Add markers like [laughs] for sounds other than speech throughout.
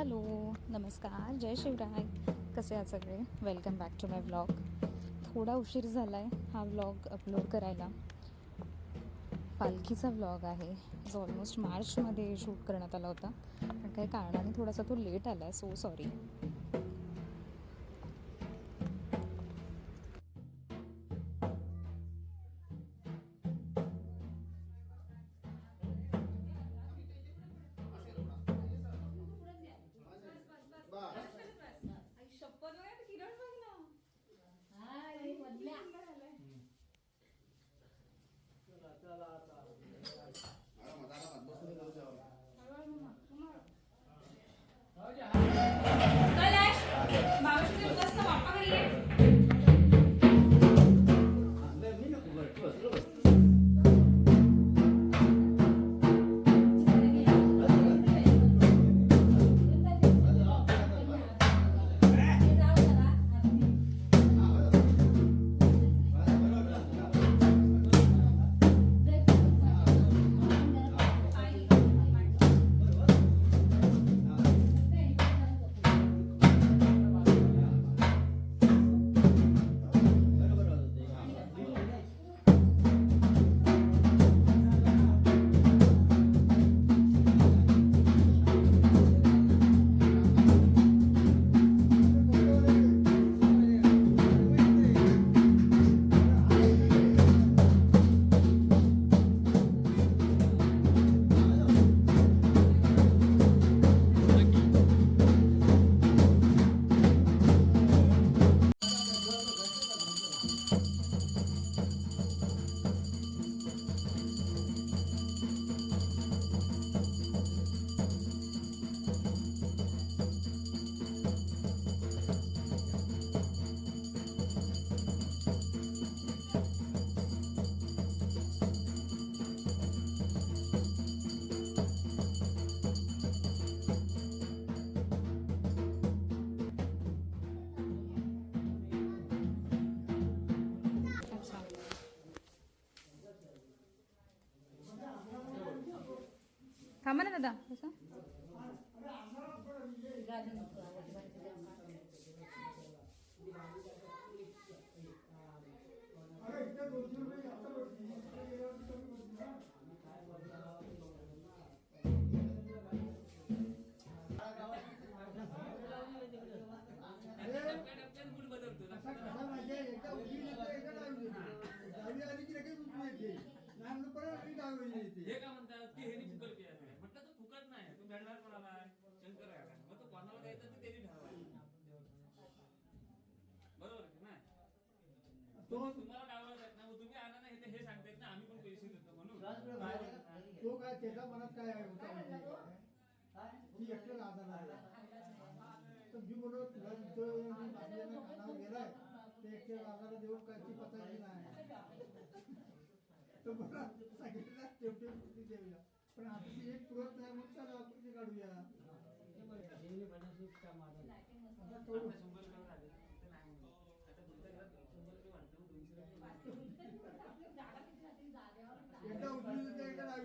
Hello नमस्कार जय शिवराय. कसे आहात सगळे? Welcome back to my vlog थोडा उशीर झाला आहे हा व्लॉग अपलोड करायला. पालखीचा व्लॉग आहे. जो ऑलमोस्ट मार्चमध्ये शूट करण्यात आला होता. पण काही कारणाने थोडासा तो लेट आला आहे सो सॉरी थांबा ना दादा कसं हे. का म्हणतात की हे फुकट केलं आहे म्हटलं तर फुकट नाही तू भेटणार कोणाला शंकर आहे का? मग तो कोणाला द्यायचं ते त्यांनी ठरवायचं बरोबर आहे की नाही तुम्ही- तुम्हाला डावला जात नाही मग तुम्ही आणा नाही हे सांगतायत ना आम्ही पण पैसे देतो म्हणून तो काय त्याच्या मनात काय आहे? होता म्हणजे ती? एकटं आधार आहे तर मी बोललो तुला जो बांधलेला कानावर गेलाय. ते एकट्या आधार देऊन काय ती पचायची नाही. तर मला सांगितलं तेवढी कृती देऊया पण आता ती एक पुरत नाही मग चला कृती काढूया आता तो आता शंभर रुपये झाले ते नाही म्हणून. आता तुमच्या घरात शंभर रुपये वाटतं मग दोनशे रुपये वाटतं. एकदा उचलली तर एकदा डावी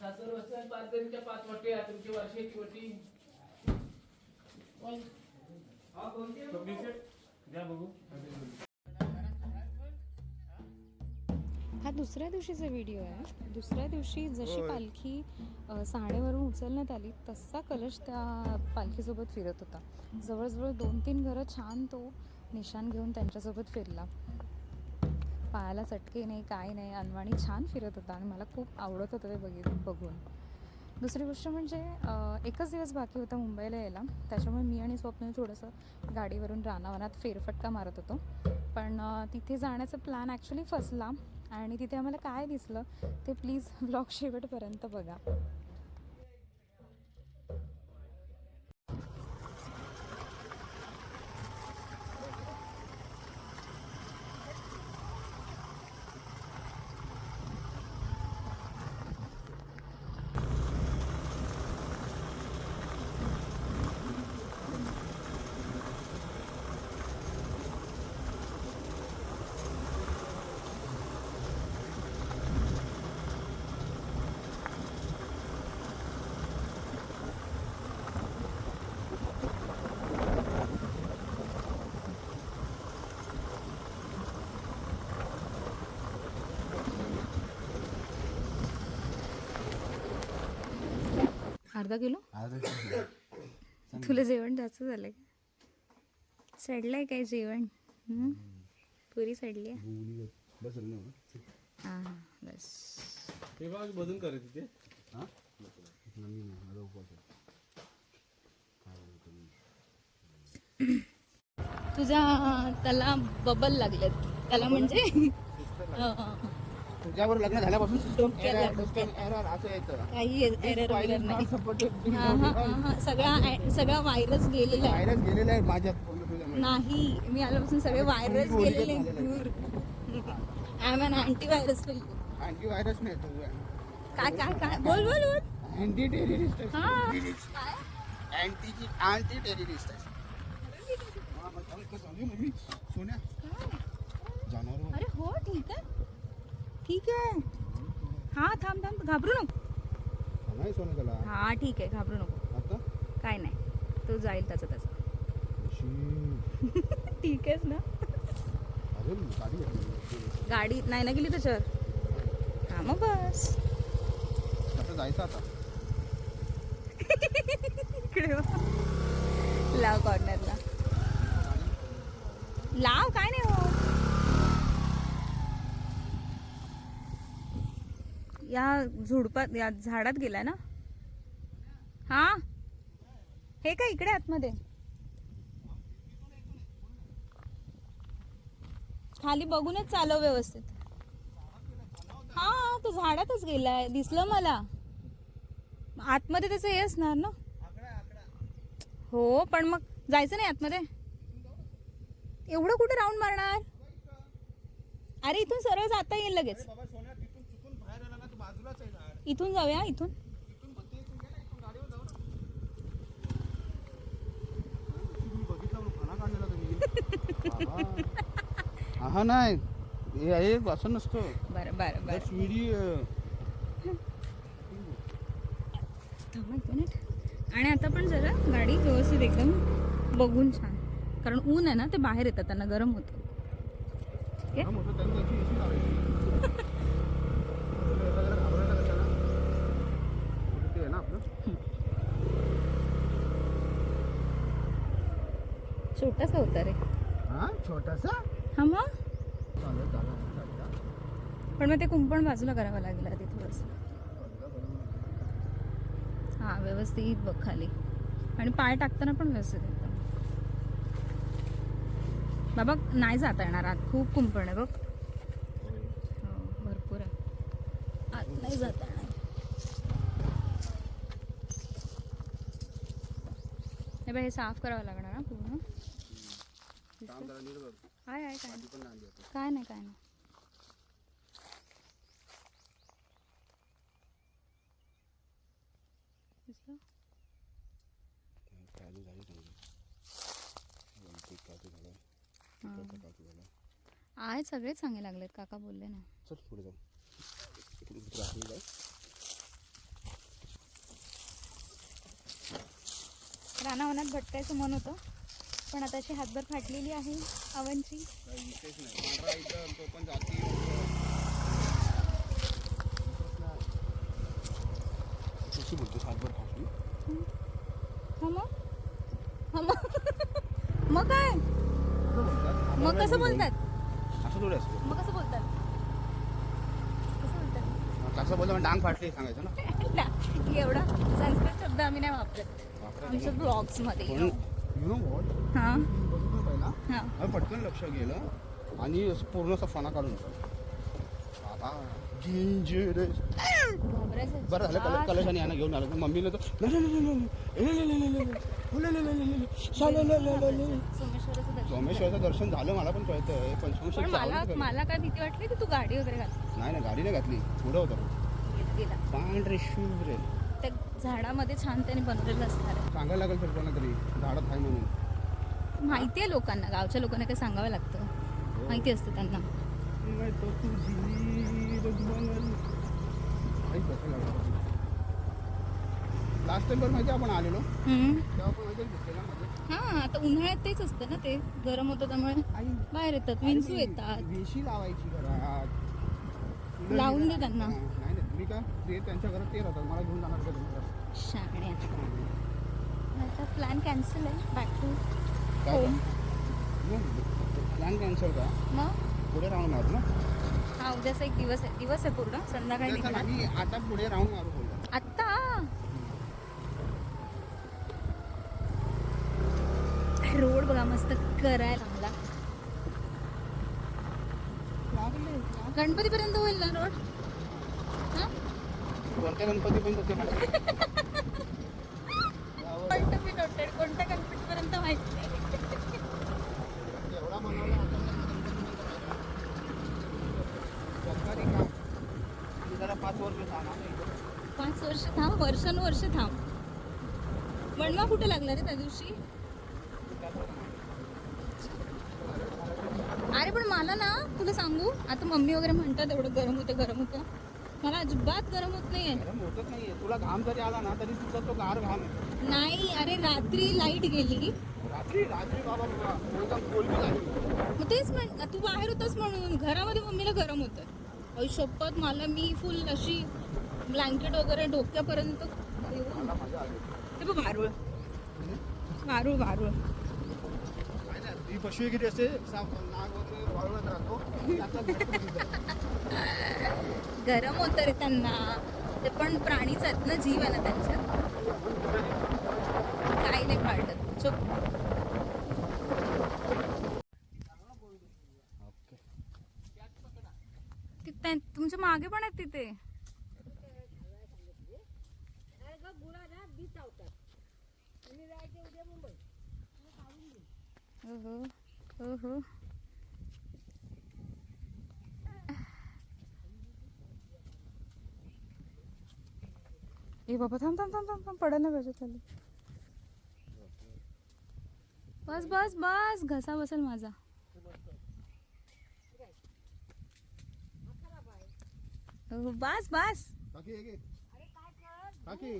सासर वस्त्या पाचगणीच्या पाच वटी आहे तुमची वर्षाची वटी. द्या बघू. हा दुसऱ्या दिवशीचा व्हिडिओ आहे. दुसऱ्या दिवशी जशी पालखी अ, सहाणेवरून उचलण्यात आली तसा कलश त्या पालखीसोबत फिरत होता. जवळजवळ दोन तीन घरं छान तो निशाण घेऊन त्यांच्यासोबत फिरला. पायाला चटके नाही काय नाही अनवाणी छान फिरत होता आणि मला खूप आवडत होतं ते बघि बघून. दुसरी गोष्ट म्हणजे एकच दिवस बाकी होता मुंबईला यायला. त्याच्यामुळे मी आणि स्वप्न थोडंसं गाडीवरून रानावनात फेरफटका मारत होतो. पण तिथे जाण्याचा प्लॅन ॲक्च्युली फसला. आणि तिथे आम्हाला काय दिसलं ते प्लीज ब्लॉग [laughs] शेवटपर्यंत बघा. अर्धा किलो? तुला जेवण जास्त झालंय का? सडलंय काय जेवण? पुरी सडली आहे. हां बस. ते. बघ बदून करे तिथे तुझ्या त्याला बबल लागलेत. त्याला म्हणजे तुझ्यावर लग्न झाल्यापासून डोक्याला असं येतं काही एरर वगैरे नाही हां हां हां हां सगळा सगळा व्हायरस गेलेला आहे व्हायरस गेलेला आहे माझ्यात पूर्ण तुझ्यामुळे. नाही मी आल्यापासून सगळे व्हायरस गेलेले दूर आय एम अँटी व्हायरस आणखी व्हायरस नाही तो काय काय काय बोल बोल बोल अँटी टेररिस्ट हा अँटी अँटी टेररिस्ट सोन्या अरे हो ठीक आहे ठीक आहे. हा थांब थांब घाबरू नको. नाही सोन्या त्याला. हा ठीक आहे घाबरू नको. आता? काय नाही. तो जाईल त्याचं त्याचं. [laughs] ठीक आहेस ना? गाडी नाही ना गेली त्याच्यावर? हा मग बस. आता जायचं आता. इकडे. लाव कॉर्नरला लाव काय नाही हो या झुडपात या झाडात गेलाय ना? हा? हे का इकडे आतमध्ये? खाली बघूनच चालव व्यवस्थित. हा तो झाडातच गेलाय. दिसलं मला. आतमध्ये त्याचं हे असणार ना? हो पण मग जायचं नाही आतमध्ये? एवढं कुठे राऊंड मारणार? अरे इथून सरळ जाता येईल लगेच. काढलेला तुम्ही बाबा. हा नाही हे असं नसतं. बरं बरं बरं. आणि आता पण जरा गाडी व्यवस्थित एकदम बघून छान. कारण ऊन आहे ना ते बाहेर येतात त्यांना गरम होतं. ठीक आहे मोठं त्यांनी याची एसी लावायची एका जरा घाबरायला कशाला? मोठं ते आहे ना आपलं छोटासा होता रे. हा? छोटासा? हा मग? चालेल चालेल पण मग ते कुंपण बाजूला करावं लागेल आधी थोडंसं हां व्यवस्थित बघ खाली. आणि पाय टाकताना पण व्यवस्थित एकदम. बाबा नाही जाता येणार आत. खूप कुंपण आहे बघ. हो भरपूर आहे. आत नाही जाता हे बघ हे साफ़ करावं लागणार ना पूर्ण आहे आहे काय नाही. काय नाही काय नाही। दिसलं काजू झाली चांगली काजू झाला. काजू झाला आहे सगळेच चांगले लागलेत काका बोलले ना। चल पुढे जाऊ राखली जाऊ रानावनात भटकायचं मन होतं. पण आता अशी हातभर फाटलेली आहे आवनची मग काय? मग कसं बोलतात? मग कसं बोलतात? कसं बोलतात? कसं बोलतात म्हणजे डांग फाटली सांगायचं ना. [laughs] एवढा संस्कृत शब्द आम्ही नाही वापरत. आमच्या ब्लॉग्समध्ये हां पटकन लक्ष गेलं आणि पूर्ण असा फणा काढून बरं झालं कलश आणि यांना घेऊन आलं मम्मीने तर सोमेश्वरचं दर्शन झालं मला पण कळतं पंचमेश्वर मला मला काय भीती वाटली की तू गाडी वगैरे घातली नाही ना गाडी नाही घातली पुढं होतं पांढरे शुभ्र झाडामध्ये छान त्याने बनवलेलं असणार आहे. सांगायला लागेल तर कोणा तरी झाडात आहे म्हणून. माहिती आहे लोकांना गावच्या लोकांना काय सांगावं लागतं. माहिती असतं त्यांना. मैं तो तुझी लास्ट टाइम पण माहिती आपण आलेलो? हम्म. तेव्हा पण माहिती दिसलेला मध्ये हा आता उन्हाळ्यात तेच असतं ना ते गरम होतं त्यामुळे आई बाहेर येतात विंचू येतात. वेशी लावायची घरात. लावून दे त्यांना. हा, नाही नाही तुम्ही का? ते त्यांच्या घरात ते राहतात. मला घेऊन जाणार का आता. प्लॅन कॅन्सल आहे. बॅक टू काय होम प्लॅन कॅन्सल का? मग? पुढे राहून मारू ना. हा उद्याचा एक दिवस आहे. दिवस आहे पूर्ण. संध्याकाळी चला, निघणार. मी आता पुढे राहून मारू आत्ता? रोड बघा मस्त करायला लागला. गणपतीपर्यंत होईल ना रोड? कोणत्या गणपती पण होते मी नोटेड कोणत्या गणपतीपर्यंत माहिती नाही. एवढा बनवला आता सरकारी काम. आणि जरा पाच वर्ष थांबा. पाच वर्ष थांब वर्षानुवर्ष थांब. वणवा कुठे लागला रे त्या दिवशी? अरे पण मला ना तुला सांगू आता मम्मी वगैरे म्हणतात एवढं गरम होतं गरम होतं. मला अजिबात गरम होत नाहीये. गरम होतच नाहीये. तुला घाम जरी आला ना तरी तुझा तो गार घाम आहे. नाही अरे रात्री लाइट गेली. रात्री? रात्री बाबा तुला एकदम कोलबी झाली. मग तेच म्हण तू बाहेर होतास म्हणून. घरामध्ये मम्मीला गरम होतं. शपथ मला मी फुल अशी ब्लँकेट वगैरे डोक्यापर्यंत मला मजा आली. ते बघ वारूळ. वारूळ वारूळ. काय नाही ही किती असते? साप नाग वगैरे वाळवत राहतो. त्याचा. [laughs] गरम होतं रे त्यांना. ते पण प्राणीच आहेत ना जीव आहे ना त्यांच्यात काही नाही पाळत. चुप. त्या- तुमच्या मागे पण आहेत तिथे. ओहो ओहो. ए बाबा थांब थांब थांब थांब थांब पडायला पाहिजे खाली. बस बस बस घसा बसेल माझा. बस बस. काकी एक एक. काकी.